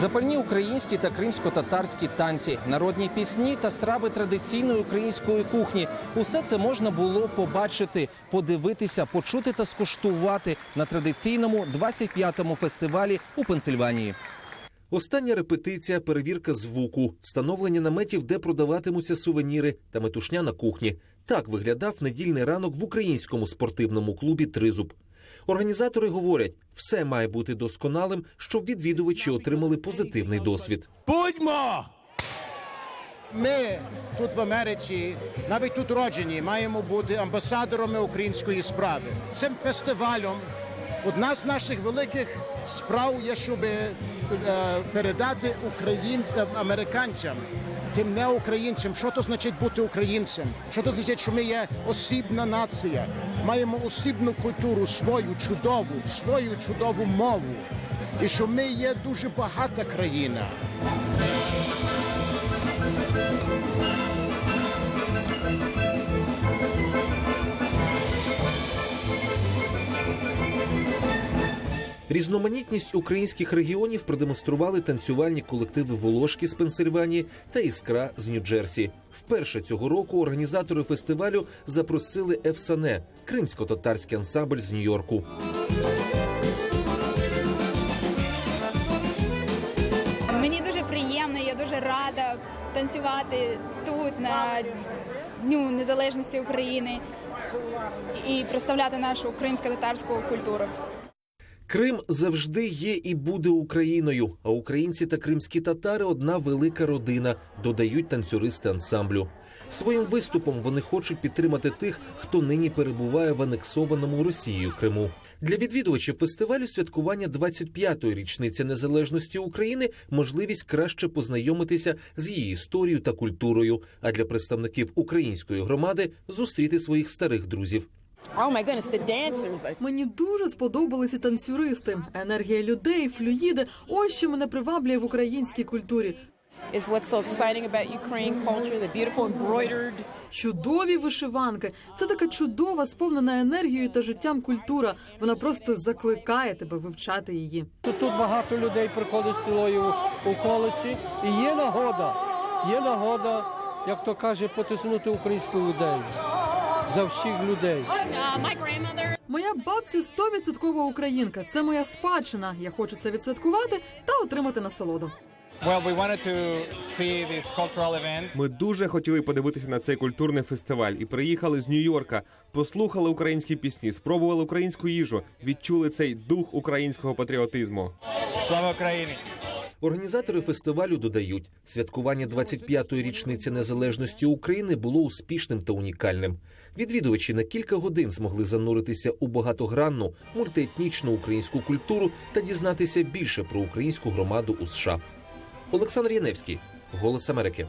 Запальні українські та кримсько-татарські танці, народні пісні та страви традиційної української кухні. Усе це можна було побачити, подивитися, почути та скуштувати на традиційному 25-му фестивалі у Пенсильванії. Остання репетиція, перевірка звуку, встановлення наметів, де продаватимуться сувеніри та метушня на кухні. Так виглядав недільний ранок в українському спортивному клубі Тризуб. Організатори говорять, все має бути досконалим, щоб відвідувачі отримали позитивний досвід. Будьмо! Ми тут в Америці, навіть тут роджені, маємо бути амбасадорами української справи. Цим фестивалем одна з наших великих справ є, щоб е, передати українцям, американцям, тим не українцям, що то значить бути українцем, що то значить, що ми є осібна нація, маємо осібну культуру, свою чудову, свою чудову мову, і що ми є дуже багата країна. Різноманітність українських регіонів продемонстрували танцювальні колективи Волошки з Пенсильванії та Іскра з Нью-Джерсі. Вперше цього року організатори фестивалю запросили Ефсане кримсько-татарський ансамбль з Нью-Йорку. Мені дуже приємно, я дуже рада танцювати тут на Дню Незалежності України і представляти нашу кримсько-татарську культуру. Крим завжди є і буде Україною. А українці та кримські татари одна велика родина, додають танцюристи ансамблю. Своїм виступом вони хочуть підтримати тих, хто нині перебуває в анексованому Росією Криму. Для відвідувачів фестивалю святкування 25-ї річниці незалежності України можливість краще познайомитися з її історією та культурою. А для представників української громади зустріти своїх старих друзів. Oh my goodness, the dancers. Мені дуже сподобалися танцюристи. Енергія людей, флюїди. Ось що мене приваблює в українській культурі. Is what's so exciting about Ukraine culture, the beautiful embroidered. Чудові вишиванки. Це така чудова, сповнена енергією та життям культура. Вона просто закликає тебе вивчати її. Тут, тут багато людей приходить з цілої околиці. І є нагода, є нагода, як то каже, потиснути українську людей за всіх людей. Моя бабця стовідсоткова українка. Це моя спадщина. Я хочу це відсвяткувати та отримати насолоду. Ми дуже хотіли подивитися на цей культурний фестиваль і приїхали з Нью-Йорка, послухали українські пісні, спробували українську їжу, відчули цей дух українського патріотизму. Слава Україні! Організатори фестивалю додають, святкування 25-ї річниці незалежності України було успішним та унікальним. Відвідувачі на кілька годин змогли зануритися у багатогранну мультиетнічну українську культуру та дізнатися більше про українську громаду у США. Олександр Яневський, Голос Америки.